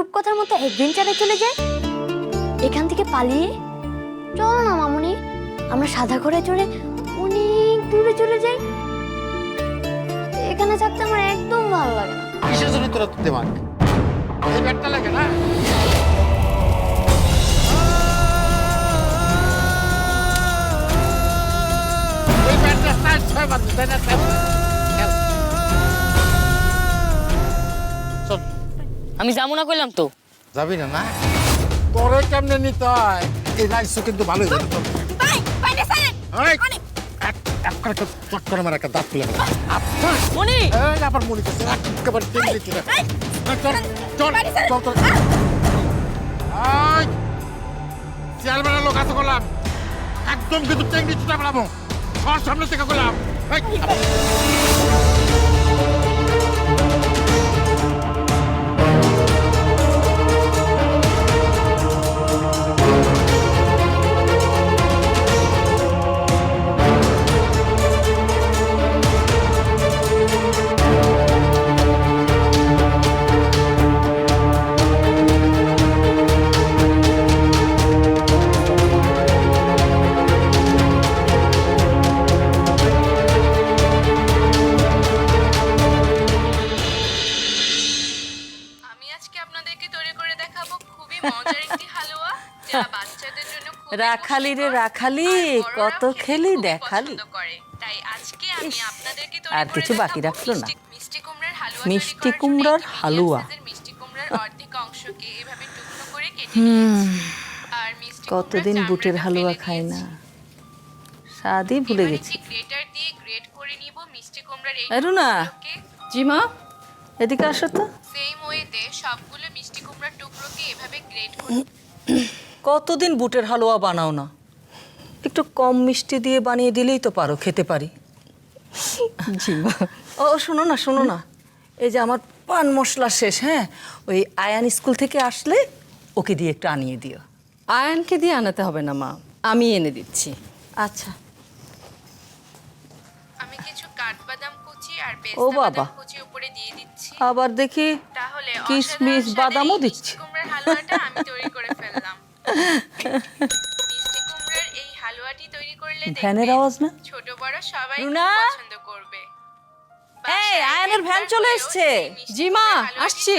রূপকথার মতো অ্যাডভেঞ্চারে চলে যাই এখান থেকে পালিয়ে? চলো না, মামুনি। আমরা সাদা করে চড়ে অনেক দূরে চলে যাই। এখানে থাকতে আমার একদম ভালো লাগে না। কিসের জন্য তোরা তোর দেমাগ এই ব্যাটটা লাগে না? এই ব্যাটটা ছয় তাই না আমি যাব না কইলাম তো। যাবি না না? তোরে কেমনে নিতে হয়? এই রাইসও কিন্তু ভালোই চল। এই, এক- এক করে তো চট করে আমার একটা দাঁত তুলে ফেলা। আপ- মনি! এই, আবার মনে করছে। একেবারে টেনে দিচ্ছে না। এই, চল, চল, চল, চল। এই, চেয়ারম্যানের লোক আছে করলাম একদম কিন্তু ছুটা সর সামনে থেকে করলাম এই, রাখালি রে রাখালি, কত খেলি দেখালি। আর কিছু বাকি রাখল না। মিষ্টি- কুমড়ার হালুয়া কতদিন বুটের হালুয়া খায় না। স্বাদই ভুলে গেছি একটি গ্রেটার দিয়ে গ্রেট করে নিব মিষ্টি কুমড়ার এই এই রুনা। জি মা এদিকে আসো তো সেম ওয়েতে সবগুলো মিষ্টি কুমড়ার টুকরোকে এভাবে গ্রেট করে কতদিন বুটের হালুয়া বানাও না? একটু কম মিষ্টি দিয়ে বানিয়ে দিলেই তো পারো খেতে পারি। জি। ও শোনো না শোনো না। এই যে আমার পান মশলা শেষ হ্যাঁ? ওই আয়ান স্কুল থেকে আসলে ওকে দিয়ে একটু আনিয়ে দিও। আয়নকে দিয়ে আনাতে হবে না মা। আমি এনে দিচ্ছি। আচ্ছা। আমি কিছু কাঠবাদাম কুচি আর ও বাবা। কুচি উপরে দিয়ে দিচ্ছি। আবার দেখি তাহলে কিশমিশ, বাদামও দিচ্ছি। কুমড়ার হালুয়াটা আমি তৈরি করে ফেললাম। মিষ্টি কুমড়ার এই হালুয়াটি তৈরি করলে আওয়াজ না? ছোট বড় সবাই রুনা? পছন্দ করবে এই, ভ্যান চলে এসছে। এই মিষ্টি জি মা, কুমড়ার হালুয়াটি আসছি।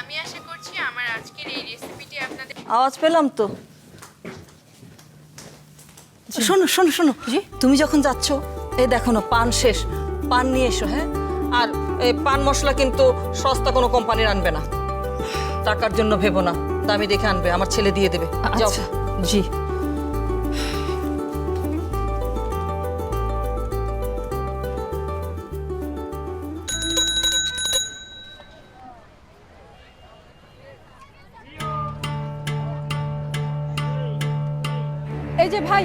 আমি আশা করছি আমার আজকের এই রেসিপিটি আপনাদের আওয়াজ পেলাম তো শোনো শোনো শোনো তুমি যখন যাচ্ছ এই দেখো না পান শেষ পান নিয়ে এসো হ্যাঁ আর এই পান মশলা কিন্তু সস্তা কোনো কোম্পানির আনবে না টাকার জন্য ভেবো না দামি দেখে আনবে আমার ছেলে দিয়ে দেবে। যাও। আচ্ছা জি। এই যে ভাই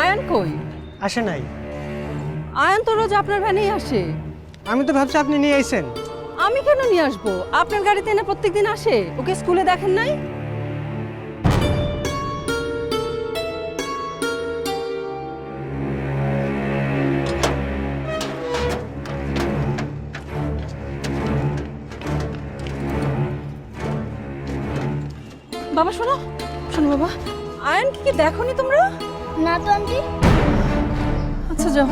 আয়ন কই? আসে নাই। আয়ন তো রোজ আপনার ভ্যানেই আসে। আমি তো ভাবছি আপনি নিয়ে আইছেন। আমি কেন নিয়ে আসব? আপনার গাড়িতে এনে প্রত্যেকদিন আসে? ওকে স্কুলে দেখেন নাই? বাবা শোনো। শোনো বাবা। আয়ন কি দেখোনি তোমরা? না তো আন্টি। আচ্ছা যাও।